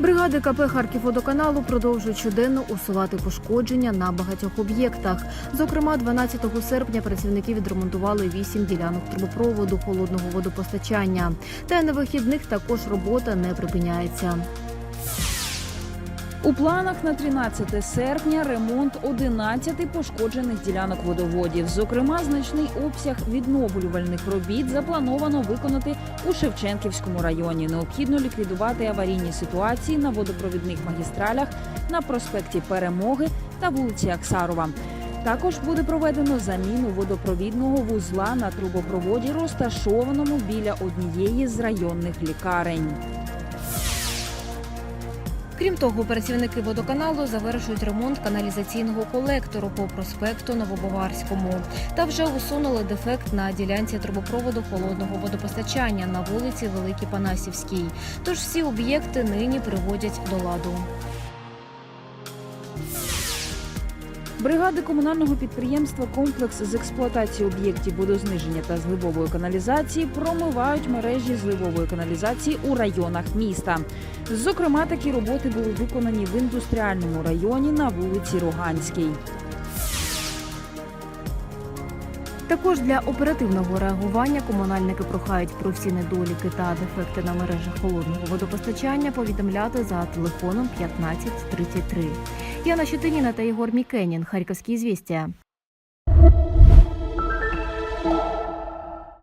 Бригади КП Харківводоканалу продовжують щоденно усувати пошкодження на багатьох об'єктах. Зокрема, 12 серпня працівники відремонтували 8 ділянок трубопроводу холодного водопостачання. Та й на вихідних також робота не припиняється. У планах на 13 серпня ремонт 11 пошкоджених ділянок водоводів. Зокрема, значний обсяг відновлювальних робіт заплановано виконати у Шевченківському районі. Необхідно ліквідувати аварійні ситуації на водопровідних магістралях на проспекті Перемоги та вулиці Аксарова. Також буде проведено заміну водопровідного вузла на трубопроводі, розташованому біля однієї з районних лікарень. Крім того, працівники водоканалу завершують ремонт каналізаційного колектору по проспекту Новобоварському та вже усунули дефект на ділянці трубопроводу холодного водопостачання на вулиці Великій Панасівській. Тож всі об'єкти нині приводять до ладу. Бригади комунального підприємства Комплекс з експлуатації об'єктів водозниження та зливової каналізації промивають мережі зливової каналізації у районах міста. Зокрема, такі роботи були виконані в індустріальному районі на вулиці Роганській. Також для оперативного реагування комунальники прохають про всі недоліки та дефекти на мережах холодного водопостачання повідомляти за телефоном 1533. Яна Щетиніна та Єгор Мікенін. Харківські звістя.